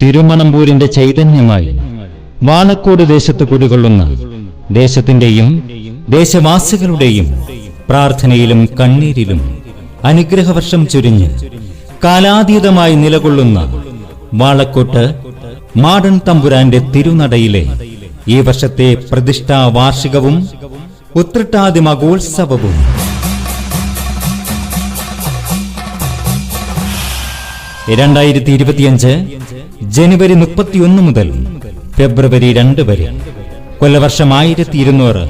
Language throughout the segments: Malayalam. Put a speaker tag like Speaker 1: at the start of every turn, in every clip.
Speaker 1: തിരുമണമ്പൂരിന്റെ ചൈതന്യമായി വാളക്കോട് ദേശത്ത് കുടികൊള്ളുന്ന ദേശത്തിന്റെയും ദേശവാസികളുടെയും പ്രാർത്ഥനയിലും കണ്ണീരിലും അനുഗ്രഹവർഷം ചുരിഞ്ഞ് കാലാതീതമായി നിലകൊള്ളുന്ന വാളക്കോട്ട് മാടൻ തമ്പുരാന്റെ തിരുനടയിലെ ഈ വർഷത്തെ പ്രതിഷ്ഠാ വാർഷികവും ഉത്രട്ടാതി മകോത്സവവും രണ്ടായിരത്തി ഇരുപത്തിയഞ്ച് ജനുവരി മുപ്പത്തിയൊന്ന് മുതൽ ഫെബ്രുവരി രണ്ട് വരെ. കൊല്ലവർഷം ആയിരത്തി ഇരുന്നൂറ്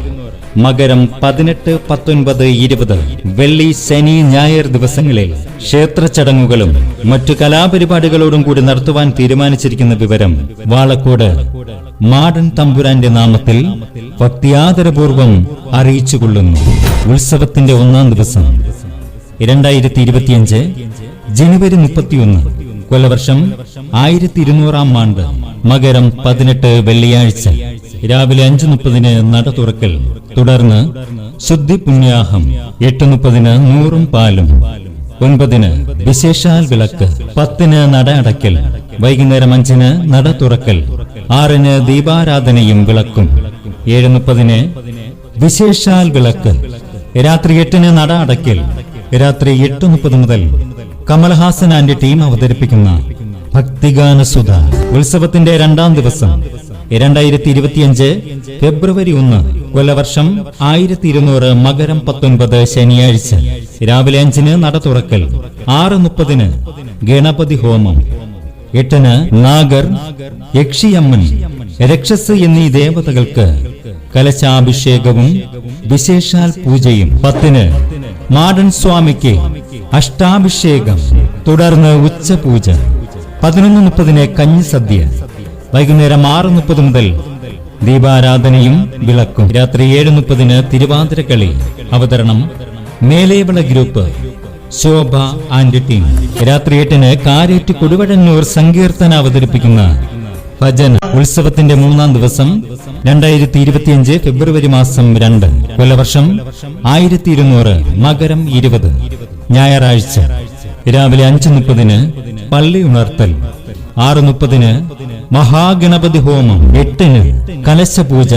Speaker 1: മകരം പതിനെട്ട് പത്തൊൻപത് ഇരുപത്. വെള്ളി ശനി ഞായർ ദിവസങ്ങളിൽ ക്ഷേത്ര ചടങ്ങുകളും മറ്റു കലാപരിപാടികളോടും കൂടി നടത്തുവാൻ തീരുമാനിച്ചിരിക്കുന്ന വിവരം വാളക്കോട് മാടൻ തമ്പുരാന്റെ നാമത്തിൽ ഭക്തിയാദരപൂർവം അറിയിച്ചുകൊള്ളുന്നു. ഉത്സവത്തിന്റെ ഒന്നാം ദിവസം രണ്ടായിരത്തി ഇരുപത്തിയഞ്ച് ജനുവരി മുപ്പത്തിയൊന്ന്. കൊല്ലവർഷം ആയിരത്തി ഇരുന്നൂറാം ആണ്ട് മകരം പതിനെട്ട് വെള്ളിയാഴ്ച രാവിലെ അഞ്ചു മുപ്പതിന് നട തുറക്കൽ. തുടർന്ന് ശുദ്ധി പുണ്യാഹം എട്ട് മുപ്പതിന് നൂറും പാലും ഒൻപതിന് വിശേഷാൽ വിളക്ക് പത്തിന് നട അടയ്ക്കൽ വൈകുന്നേരം അഞ്ചിന് നട തുറക്കൽ ആറിന് ദീപാരാധനയും വിളക്കും ഏഴ് മുപ്പതിന് വിശേഷാൽ വിളക്ക് രാത്രി എട്ടിന് നട അടയ്ക്കൽ രാത്രി എട്ട് മുപ്പത് മുതൽ കമൽഹാസൻ ആൻഡ് ടീം അവതരിപ്പിക്കുന്ന ഭക്തിഗാന സുധ. ഉത്സവത്തിന്റെ രണ്ടാം ദിവസം രണ്ടായിരത്തി ഇരുപത്തിയഞ്ച് ഫെബ്രുവരി ഒന്ന് കൊല്ലവർഷം ആയിരത്തി ഇരുന്നൂറ് മകരം പത്തൊൻപത് ശനിയാഴ്ച. രാവിലെ അഞ്ചിന് നട തുറക്കൽ ആറ് മുപ്പതിന് ഗണപതി ഹോമം. എട്ടിന് നാഗർ യക്ഷിയമ്മൻ രക്ഷസ് എന്നീ ദേവതകൾക്ക് കലശാഭിഷേകവും വിശേഷാൽ പൂജയും. പത്തിന് മാടൻ സ്വാമിക്ക് അഷ്ടാഭിഷേകം തുടർന്ന് ഉച്ചപൂജ. പതിനൊന്ന് മുപ്പതിന് കഞ്ഞിസദ്യ വൈകുന്നേരം ആറ് മുപ്പത് മുതൽ ദീപാരാധനയും വിളക്കും. രാത്രി ഏഴ് മുപ്പതിന് തിരുവാതിരക്കളി അവതരണം Melevila group Shobha and team. രാത്രി എട്ടിന് കാരേറ്റ് കൊടുവഴന്നൂർ സങ്കീർത്തന അവതരിപ്പിക്കുന്ന ഭജന ഉത്സവത്തിന്റെ മൂന്നാം ദിവസം രണ്ടായിരത്തി ഇരുപത്തിയഞ്ച് ഫെബ്രുവരി മാസം രണ്ട്. കൊല്ലവർഷം ആയിരത്തി ഇരുന്നൂറ് മകരം ഇരുപത്. ഞായറാഴ്ച രാവിലെ അഞ്ച് മുപ്പതിന് പള്ളി ഉണർത്തൽ ആറ് മുപ്പതിന് മഹാഗണപതി ഹോമം എട്ടിന് കലശപൂജ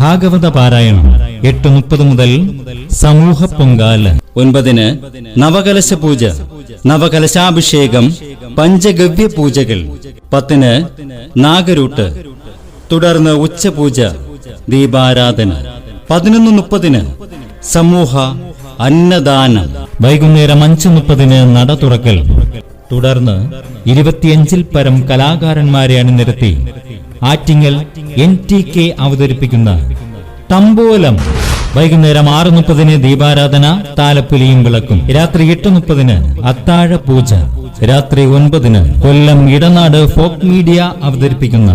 Speaker 1: ഭാഗവത പാരായണം എട്ട് മുപ്പത് മുതൽ സമൂഹ പൊങ്കാല ഒൻപതിന് നവകലശ പൂജ നവകലശാഭിഷേകം പഞ്ചഗവ്യ പൂജകൾ പത്തിന് നാഗരൂട്ട്. തുടർന്ന് ഉച്ചപൂജ ദീപാരാധന. പതിനൊന്ന് മുപ്പതിന് സമൂഹ അന്നദാനം. വൈകുന്നേരം അഞ്ച് മുപ്പതിന് നട തുറക്കൽ. തുടർന്ന് ഇരുപത്തിയഞ്ചിൽ പരം കലാകാരന്മാരെ അണിനിരത്തി. ആറ്റിങ്ങൽ എൻ ടി കെ അവതരിപ്പിക്കുന്ന തമ്പോലം. വൈകുന്നേരം ആറ് മുപ്പതിന് ദീപാരാധന താലപ്പൊലിയും വിളക്കും. രാത്രി എട്ട് മുപ്പതിന് അത്താഴ പൂജ രാത്രി ഒൻപതിന് കൊല്ലം ഇടനാട് ഫോക്ക് മീഡിയ അവതരിപ്പിക്കുന്ന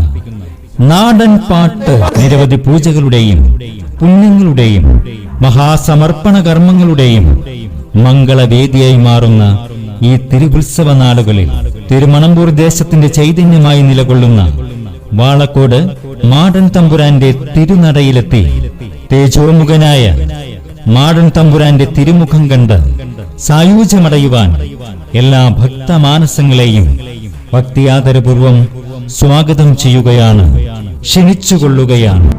Speaker 1: നാടൻ പാട്ട് നിരവധി പൂജകളുടെയും പുണ്യങ്ങളുടെയും മഹാസമർപ്പണ കർമ്മങ്ങളുടെയും മംഗളവേദിയായി മാറുന്ന ഈ തിരുവുത്സവ നാളുകളിൽ തിരുമണമ്പൂർ ദേശത്തിന്റെ ചൈതന്യമായി നിലകൊള്ളുന്ന വാളക്കോട് മാടൻ തമ്പുരാന്റെ തിരുനടയിലെത്തി തേജോമുഖനായ മാടൻ തമ്പുരാന്റെ തിരുമുഖം കണ്ട് സായൂജ്യമടയുവാൻ എല്ലാ ഭക്തമാനസങ്ങളെയും ഭക്തിയാദരപൂർവം സ്വാഗതം ചെയ്യുകയാണ് ക്ഷണിച്ചുകൊള്ളുകയാണ്.